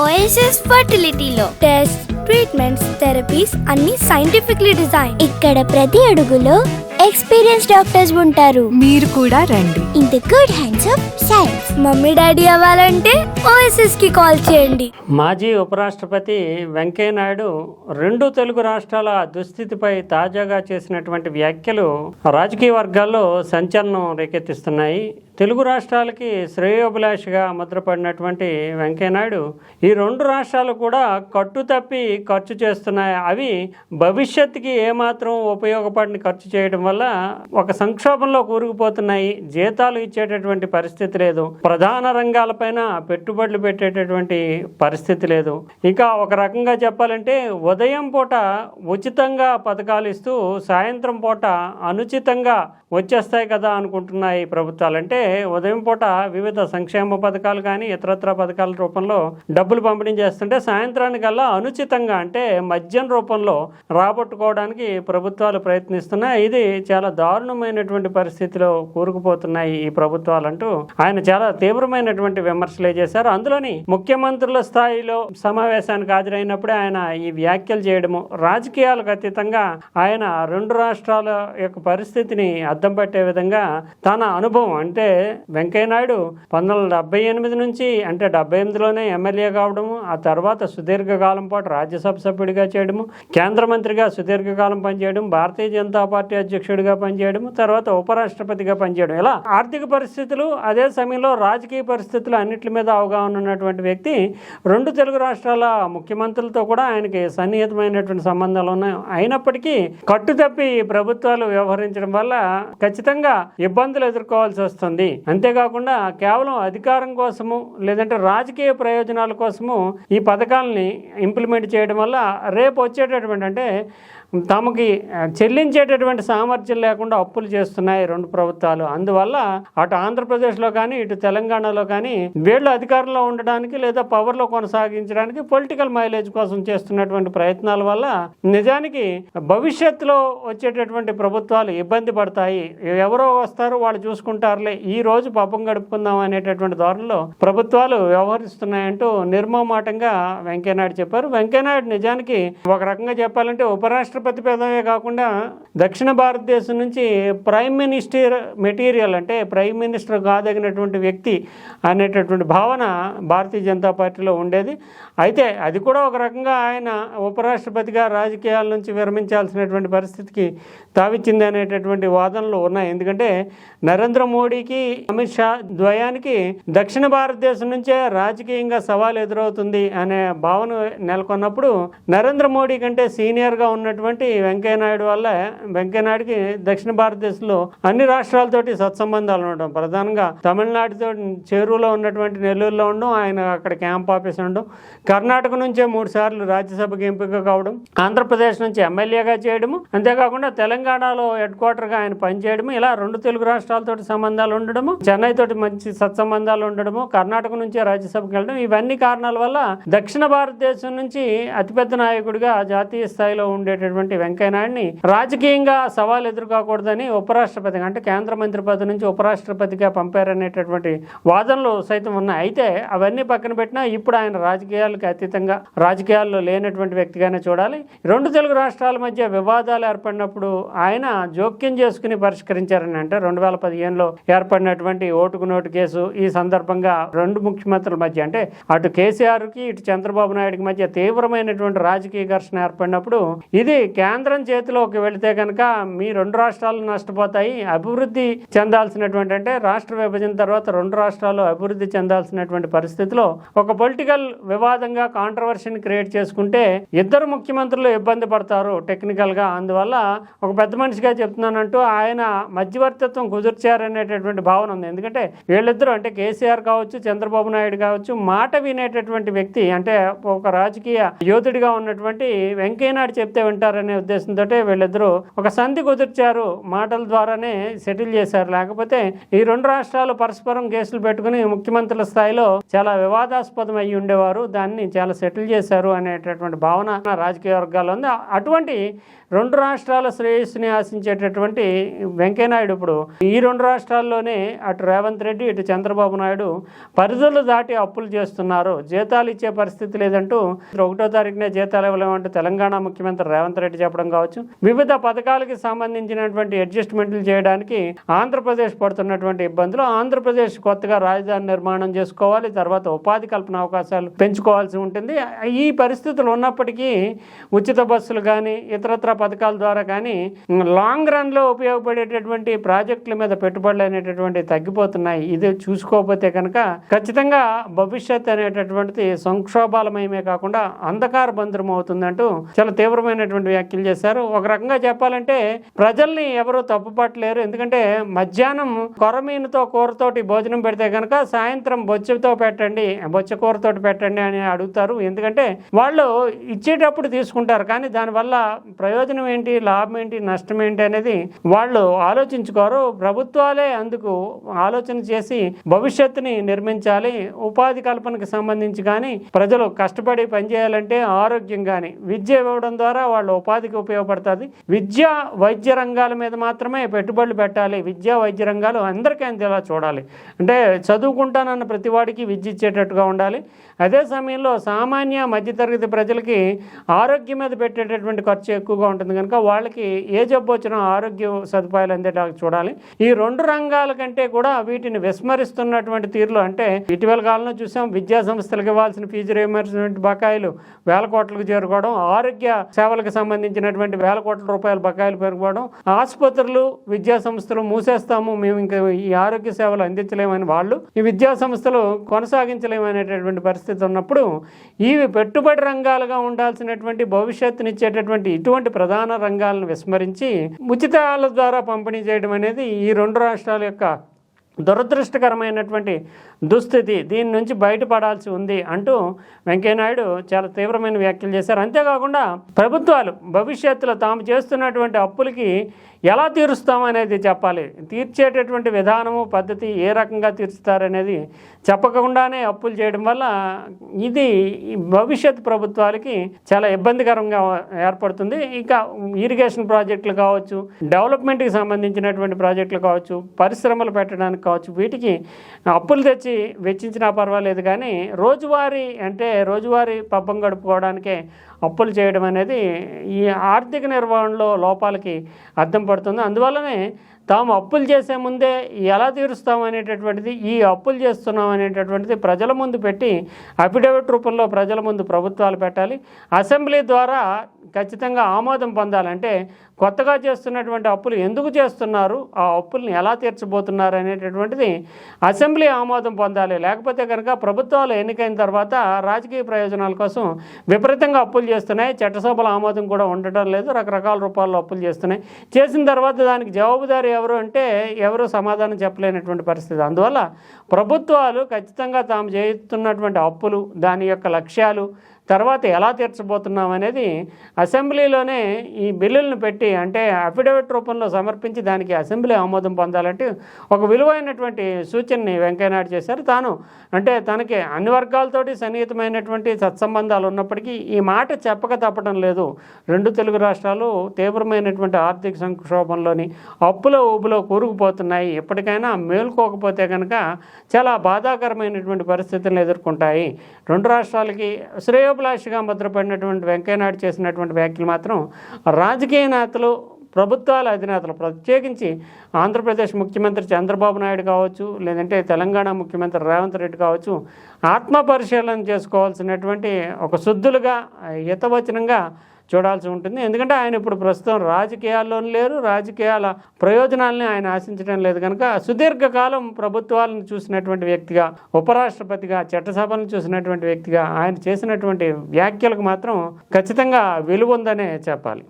OSS ఫర్టిలిటీలో test treatments therapies అన్ని scientifically design ఇక్కడ ప్రతి అడుగులో ఎక్స్పీరియన్స్ డాక్టర్స్ ఉంటారు. మీరు కూడా రండి. In the good hands of science mummy daddy అవ్వాలంటే ఓఎస్ఎస్కి కాల్ చేయండి. మాజీ ఉపరాష్ట్రపతి వెంకయ్యనాయుడు రెండు తెలుగు రాష్ట్రాల దుస్థితిపై తాజాగా చేసినటువంటి వ్యాఖ్యలు రాజకీయ వర్గాల్లో సంచలనం రేకెత్తిస్తున్నాయి. తెలుగు రాష్ట్రాలకి శ్రేయోభిలాషిగా ముద్రపడినటువంటి వెంకయ్యనాయుడు ఈ రెండు రాష్ట్రాలు కూడా కట్టు తప్పి ఖర్చు చేస్తున్నాయి. అవి భవిష్యత్తుకి ఏమాత్రం ఉపయోగపడిన ఖర్చు చేయడం వల్ల ఒక సంక్షోభంలో కూరుకుపోతున్నాయి. జీతాలు ఇచ్చేటటువంటి పరిస్థితి లేదు. ప్రధాన రంగాలపైన పెట్టుబడులు పెట్టేటటువంటి పరిస్థితి లేదు. ఇంకా ఒక రకంగా చెప్పాలంటే ఉదయం పూట ఉచితంగా పథకాలు ఇస్తూ సాయంత్రం పూట అనుచితంగా వచ్చేస్తాయి కదా అనుకుంటున్నాయి ప్రభుత్వాలంటే అయితే ఉదయం పూట వివిధ సంక్షేమ పథకాలు కానీ ఇతరత్ర పథకాల రూపంలో డబ్బులు పంపిణీ చేస్తుంటే సాయంత్రానికల్లా అనుచితంగా అంటే మద్యం రూపంలో రాబట్టుకోవడానికి ప్రభుత్వాలు ప్రయత్నిస్తున్నాయి. ఇది చాలా దారుణమైనటువంటి పరిస్థితిలో కూరుకుపోతున్నాయి ఈ ప్రభుత్వాలు అంటూ ఆయన చాలా తీవ్రమైనటువంటి విమర్శలే చేశారు. అందులోని ముఖ్యమంత్రుల స్థాయిలో సమావేశానికి హాజరైనప్పుడే ఆయన ఈ వ్యాఖ్యలు చేయడము రాజకీయాలకు అతీతంగా ఆయన రెండు రాష్ట్రాల యొక్క పరిస్థితిని అద్దం పట్టే విధంగా తన అనుభవం అంటే వెంకయ్యనాయుడు పంతొమ్మిది వందల డెబ్బై ఎనిమిది నుంచి అంటే డెబ్బై ఎనిమిదిలోనే ఎమ్మెల్యే కావడము ఆ తర్వాత సుదీర్ఘకాలం పాటు రాజ్యసభ సభ్యుడిగా చేయడము కేంద్ర మంత్రిగా సుదీర్ఘకాలం పనిచేయడం భారతీయ జనతా పార్టీ అధ్యక్షుడిగా పనిచేయడం తర్వాత ఉపరాష్ట్రపతిగా పనిచేయడం. ఇలా ఆర్థిక పరిస్థితులు అదే సమయంలో రాజకీయ పరిస్థితులు అన్నింటి మీద అవగాహన ఉన్నటువంటి వ్యక్తి రెండు తెలుగు రాష్ట్రాల ముఖ్యమంత్రులతో కూడా ఆయనకి సన్నిహితమైనటువంటి సంబంధాలు ఉన్నాయి. అయినప్పటికీ కట్టుతప్పి ప్రభుత్వాలు వ్యవహరించడం వల్ల ఖచ్చితంగా ఇబ్బందులు ఎదుర్కోవాల్సి వస్తుంది. అంతేకాకుండా కేవలం అధికారం కోసము లేదంటే రాజకీయ ప్రయోజనాల కోసము ఈ పథకాలని ఇంప్లిమెంట్ చేయడం వల్ల రేపు వచ్చేటటువంటి అంటే తమకి చెల్లించేటటువంటి సామర్థ్యం లేకుండా అప్పులు చేస్తున్నాయి రెండు ప్రభుత్వాలు. అందువల్ల అటు ఆంధ్రప్రదేశ్లో కానీ ఇటు తెలంగాణలో కానీ వీళ్ళు అధికారంలో ఉండడానికి లేదా పవర్లో కొనసాగించడానికి పొలిటికల్ మైలేజ్ కోసం చేస్తున్నటువంటి ప్రయత్నాల వల్ల నిజానికి భవిష్యత్తులో వచ్చేటటువంటి ప్రభుత్వాలు ఇబ్బంది పడతాయి. ఎవరో వస్తారు వాళ్ళు చూసుకుంటారులే. ఈ రోజు పాపం గడుపుకుందాం అనేటటువంటి ధోరణిలో ప్రభుత్వాలు వ్యవహరిస్తున్నాయంటూ నిర్మమాటంగా వెంకయ్యనాయుడు చెప్పారు. వెంకయ్యనాయుడు నిజానికి ఒక రకంగా చెప్పాలంటే ఉపరాష్ట్ర పదవే కాకుండా దక్షిణ భారతదేశం నుంచి ప్రైమ్ మినిస్టర్ మెటీరియల్ అంటే ప్రైమ్ మినిస్టర్ కాదగినటువంటి వ్యక్తి అనేటటువంటి భావన భారతీయ జనతా పార్టీలో ఉండేది. అయితే అది కూడా ఒక రకంగా ఆయన ఉపరాష్ట్రపతిగా రాజకీయాల నుంచి విరమించాల్సినటువంటి పరిస్థితికి తావిచ్చింది అనేటటువంటి వాదనలు ఉన్నాయి. ఎందుకంటే నరేంద్ర మోడీకి అమిత్ షా ద్వయానికి దక్షిణ భారతదేశం నుంచే రాజకీయంగా సవాల్ ఎదురవుతుంది అనే భావన నెలకొన్నప్పుడు నరేంద్ర మోడీ కంటే సీనియర్గా ఉన్నటువంటి వెంకయ్యనాయుడు వల్ల వెంకయ్యనాయుడికి దక్షిణ భారతదేశంలో అన్ని రాష్ట్రాలతోటి సత్సంబంధాలు ఉండడం. ప్రధానంగా తమిళనాడుతో చేరువులో ఉన్నటువంటి నెల్లూరులో ఉండడం ఆయన అక్కడ క్యాంప్ ఆఫీస్ ఉండడం కర్ణాటక నుంచే మూడు సార్లు రాజ్యసభకి ఎంపిక కావడం ఆంధ్రప్రదేశ్ నుంచి ఎమ్మెల్యేగా చేయడము అంతేకాకుండా తెలంగాణలో హెడ్ క్వార్టర్గా ఆయన పనిచేయడము ఇలా రెండు తెలుగు రాష్ట్రాలతో సంబంధాలు ఉండడము చెన్నై తోటి మంచి సత్సంబంధాలు ఉండడము కర్ణాటక నుంచే రాజ్యసభకి వెళ్ళడం ఇవన్నీ కారణాల వల్ల దక్షిణ భారతదేశం నుంచి అతిపెద్ద నాయకుడిగా జాతీయ స్థాయిలో ఉండేటటువంటి వెంకయ్యనాయుడిని రాజకీయంగా సవాల్ ఎదుర్కోకూడదని ఉపరాష్ట్రపతి అంటే కేంద్ర మంత్రి పదవి నుంచి ఉపరాష్ట్రపతిగా పంపారనేటటువంటి వాదనలు సైతం ఉన్నాయి. అయితే అవన్నీ పక్కన పెట్టినా ఇప్పుడు ఆయన రాజకీయాలకు అతీతంగా రాజకీయాల్లో లేనటువంటి వ్యక్తిగానే చూడాలి. రెండు తెలుగు రాష్ట్రాల మధ్య వివాదాలు ఏర్పడినప్పుడు ఆయన జోక్యం చేసుకుని పరిష్కరించారని అంటే రెండు వేల పదిహేనులో ఏర్పడినటువంటి ఓటుకు నోటు కేసు ఈ సందర్భంగా రెండు ముఖ్యమంత్రుల మధ్య అంటే అటు కేసీఆర్కి ఇటు చంద్రబాబు నాయుడుకి మధ్య తీవ్రమైనటువంటి రాజకీయ ఘర్షణ ఏర్పడినప్పుడు ఇది కేంద్రం చేతిలోకి వెళితే కనుక మీ రెండు రాష్ట్రాలు నష్టపోతాయి. అభివృద్ధి చెందాల్సినటువంటి అంటే రాష్ట్ర విభజన తర్వాత రెండు రాష్ట్రాలు అభివృద్ధి చెందాల్సినటువంటి పరిస్థితిలో ఒక పొలిటికల్ వివాదంగా కాంట్రవర్షన్ క్రియేట్ చేసుకుంటే ఇద్దరు ముఖ్యమంత్రులు ఇబ్బంది పడతారు టెక్నికల్గా. అందువల్ల ఒక పెద్ద మనిషిగా చెప్తున్నానంటూ ఆయన మధ్యవర్తిత్వం కుదుర్చారనేటటువంటి భావన ఉంది. ఎందుకంటే వీళ్ళిద్దరూ అంటే కేసీఆర్ కావచ్చు చంద్రబాబు నాయుడు కావచ్చు మాట వినేటటువంటి వ్యక్తి అంటే ఒక రాజకీయ యోధుడిగా ఉన్నటువంటి వెంకయ్యనాయుడు చెప్తే వింటారు. చేస్తారనే ఉద్దేశంతో వీళ్ళిద్దరూ ఒక సంధి కుదిర్చారు మాటల ద్వారానే సెటిల్ చేశారు. లేకపోతే ఈ రెండు రాష్ట్రాలు పరస్పరం కేసులు పెట్టుకుని ముఖ్యమంత్రుల స్థాయిలో చాలా వివాదాస్పదం అయ్యి ఉండేవారు. దాన్ని చాలా సెటిల్ చేశారు అనేటటువంటి భావన రాజకీయ వర్గాల్లో ఉంది. అటువంటి రెండు రాష్ట్రాల శ్రేయస్సుని ఆశించేటటువంటి వెంకయ్యనాయుడు ఇప్పుడు ఈ రెండు రాష్ట్రాల్లోనే అటు రేవంత్ రెడ్డి ఇటు చంద్రబాబు నాయుడు పరిధులు దాటి అప్పులు చేస్తున్నారు. జీతాలు ఇచ్చే పరిస్థితి లేదంటూ ఒకటో తారీఖునే జీతాలు ఇవ్వలేమంటూ తెలంగాణ ముఖ్యమంత్రి రేవంత్ రెడ్డి చెప్పడం కావచ్చు. వివిధ పథకాలకి సంబంధించినటువంటి అడ్జస్ట్మెంట్లు చేయడానికి ఆంధ్రప్రదేశ్ పడుతున్నటువంటి ఇబ్బందులు. ఆంధ్రప్రదేశ్ కొత్తగా రాజధాని నిర్మాణం చేసుకోవాలి. తర్వాత ఉపాధి కల్పన అవకాశాలు పెంచుకోవాల్సి ఉంటుంది. ఈ పరిస్థితులు ఉన్నప్పటికీ ఉచిత బస్సులు కానీ ఇతరత్ర పథకాల ద్వారా కానీ లాంగ్ రన్లో ఉపయోగపడేటటువంటి ప్రాజెక్టుల మీద పెట్టుబడులు అనేటటువంటి తగ్గిపోతున్నాయి. ఇది చూసుకోకపోతే కనుక ఖచ్చితంగా భవిష్యత్ అనేటటువంటిది సంక్షోభాలమయమే కాకుండా అంధకార బంధురం అవుతుందంటూ చాలా తీవ్రమైనటువంటి వ్యాఖ్యలు చేశారు. ఒక రకంగా చెప్పాలంటే ప్రజల్ని ఎవరు తప్పుపట్టలేరు. ఎందుకంటే మధ్యాహ్నం కొరమీనుతో కూరతోటి భోజనం పెడితే కనుక సాయంత్రం బొచ్చుతో పెట్టండి. బొచ్చ కూరతోటి పెట్టండి అని అడుగుతారు. ఎందుకంటే వాళ్ళు ఇచ్చేటప్పుడు తీసుకుంటారు. కానీ దానివల్ల ప్రయోజనం ఏంటి లాభం ఏంటి నష్టం ఏంటి అనేది వాళ్ళు ఆలోచించుకోరు. ప్రభుత్వాలే అందుకు ఆలోచన చేసి భవిష్యత్తుని నిర్మించాలి. ఉపాధి కల్పనకు సంబంధించి కానీ ప్రజలు కష్టపడి పనిచేయాలంటే ఆరోగ్యం కానీ విద్య ఇవ్వడం ద్వారా వాళ్ళు ఉపాధికి ఉపయోగపడుతుంది. విద్య వైద్య రంగాల మీద మాత్రమే పెట్టుబడులు పెట్టాలి. విద్యా వైద్య రంగాలు అందరికీ అందేలా చూడాలి. అంటే చదువుకుంటానన్న ప్రతివాడికి విద్య ఇచ్చేటట్టుగా ఉండాలి. అదే సమయంలో సామాన్య మధ్యతరగతి ప్రజలకి ఆరోగ్యం మీద పెట్టేటటువంటి ఖర్చు ఎక్కువగా ఉంటుంది. కనుక వాళ్ళకి ఏ జబ్బు వచ్చినా ఆరోగ్య సదుపాయాలు అందేటానికి చూడాలి. ఈ రెండు రంగాల కంటే కూడా వీటిని విస్మరిస్తున్నటువంటి తీరులో అంటే ఇటీవల కాలంలో చూసాం విద్యా సంస్థలకు ఇవ్వాల్సిన ఫీజు రియంబర్స్మెంట్ బకాయిలు వేల కోట్లకు చేరుకోవడం ఆరోగ్య సేవలకు సంబంధించినటువంటి వేల కోట్ల రూపాయల బకాయిలు పెరిగిపోవడం ఆసుపత్రులు విద్యా సంస్థలు మూసేస్తాము మేము ఇంకా ఈ ఆరోగ్య సేవలు అందించలేమని వాళ్ళు ఈ విద్యా సంస్థలు కొనసాగించలేమనేటటువంటి పరిస్థితి ఉన్నప్పుడు ఇవి పెట్టుబడి రంగాలుగా ఉండాల్సినటువంటి భవిష్యత్తునిచ్చేటటువంటి ఇటువంటి ప్రధాన రంగాలను విస్మరించి ఉచితాల ద్వారా పంపిణీ చేయడం అనేది ఈ రెండు రాష్ట్రాల యొక్క దురదృష్టకరమైనటువంటి దుస్థితి. దీని నుంచి బయటపడాల్సి ఉంది అంటూ వెంకయ్యనాయుడు చాలా తీవ్రమైన వ్యాఖ్యలు చేశారు. అంతేకాకుండా ప్రభుత్వాలు భవిష్యత్తులో తాము చేస్తున్నటువంటి అప్పులకి ఎలా తీరుస్తామనేది చెప్పాలి. తీర్చేటటువంటి విధానము పద్ధతి ఏ రకంగా తీర్చుతారనేది చెప్పకుండానే అప్పులు చేయడం వల్ల ఇది భవిష్యత్ ప్రభుత్వాలకి చాలా ఇబ్బందికరంగా ఏర్పడుతుంది. ఇంకా ఇరిగేషన్ ప్రాజెక్టులు కావచ్చు డెవలప్మెంట్కి సంబంధించినటువంటి ప్రాజెక్టులు కావచ్చు పరిశ్రమలు పెట్టడానికి కావచ్చు వీటికి అప్పులు తెచ్చి వెచ్చించినా పర్వాలేదు కానీ రోజువారీ అంటే రోజువారీ పబ్బం గడుపుకోవడానికే అప్పులు చేయడం అనేది ఈ ఆర్థిక నిర్వహణలో లోపాలకి అర్థం పడుతుంది. అందువల్లనే తాము అప్పులు చేసే ముందే ఎలా తీరుస్తాం అనేటటువంటిది ఈ అప్పులు చేస్తున్నాం అనేటటువంటిది ప్రజల ముందు పెట్టి అఫిడవిట్ రూపంలో ప్రజల ముందు ప్రభుత్వాలు పెట్టాలి. అసెంబ్లీ ద్వారా ఖచ్చితంగా ఆమోదం పొందాలంటే కొత్తగా చేస్తున్నటువంటి అప్పులు ఎందుకు చేస్తున్నారు? ఆ అప్పుల్ని ఎలా తీర్చబోతున్నారు అనేటటువంటిది అసెంబ్లీ ఆమోదం పొందాలి. లేకపోతే కనుక ప్రభుత్వాలు ఎన్నికైన తర్వాత రాజకీయ ప్రయోజనాల కోసం విపరీతంగా అప్పులు చేస్తున్నాయి. చట్టసభల ఆమోదం కూడా ఉండటం లేదు. రకరకాల రూపాల్లో అప్పులు చేస్తున్నాయి. చేసిన తర్వాత దానికి జవాబుదారు ఎవరు అంటే ఎవరు సమాధానం చెప్పలేనటువంటి పరిస్థితి. అందువల్ల ప్రభుత్వాలు ఖచ్చితంగా తాము చేస్తున్నటువంటి అప్పులు దాని యొక్క లక్ష్యాలు తర్వాత ఎలా తీర్చబోతున్నాం అనేది అసెంబ్లీలోనే ఈ బిల్లులను పెట్టి అంటే అఫిడవిట్ రూపంలో సమర్పించి దానికి అసెంబ్లీ ఆమోదం పొందాలంటే ఒక విలువైనటువంటి సూచనని వెంకయ్యనాయుడు చేశారు. తాను అంటే తనకి అన్ని వర్గాలతోటి సన్నిహితమైనటువంటి సత్సంబంధాలు ఉన్నప్పటికీ ఈ మాట చెప్పక తప్పడం లేదు. రెండు తెలుగు రాష్ట్రాలు తీవ్రమైనటువంటి ఆర్థిక సంక్షోభంలోని అప్పుల ఊపులో కూరుకుపోతున్నాయి. ఎప్పటికైనా మేల్కోకపోతే కనుక చాలా బాధాకరమైనటువంటి పరిస్థితులను ఎదుర్కొంటాయి. రెండు రాష్ట్రాలకి శ్రేయోభిలాషిగా ముద్రపడినటువంటి వెంకయ్యనాయుడు చేసినటువంటి వ్యాఖ్యలు మాత్రం రాజకీయ నేతలు ప్రభుత్వాల అధినేతలు ప్రత్యేకించి ఆంధ్రప్రదేశ్ ముఖ్యమంత్రి చంద్రబాబు నాయుడు కావచ్చు లేదంటే తెలంగాణ ముఖ్యమంత్రి రేవంత్ రెడ్డి కావచ్చు ఆత్మ పరిశీలన చేసుకోవాల్సినటువంటి ఒక శుద్ధులుగా హితవచనంగా చూడాల్సి ఉంటుంది. ఎందుకంటే ఆయన ఇప్పుడు ప్రస్తుతం రాజకీయాల్లోనూ లేరు రాజకీయాల ప్రయోజనాలని ఆయన ఆశించడం లేదు కనుక సుదీర్ఘకాలం ప్రభుత్వాలను చూసినటువంటి వ్యక్తిగా ఉపరాష్ట్రపతిగా చట్టసభలను చూసినటువంటి వ్యక్తిగా ఆయన చేసినటువంటి వ్యాఖ్యలకు మాత్రం ఖచ్చితంగా విలువ ఉందనే చెప్పాలి.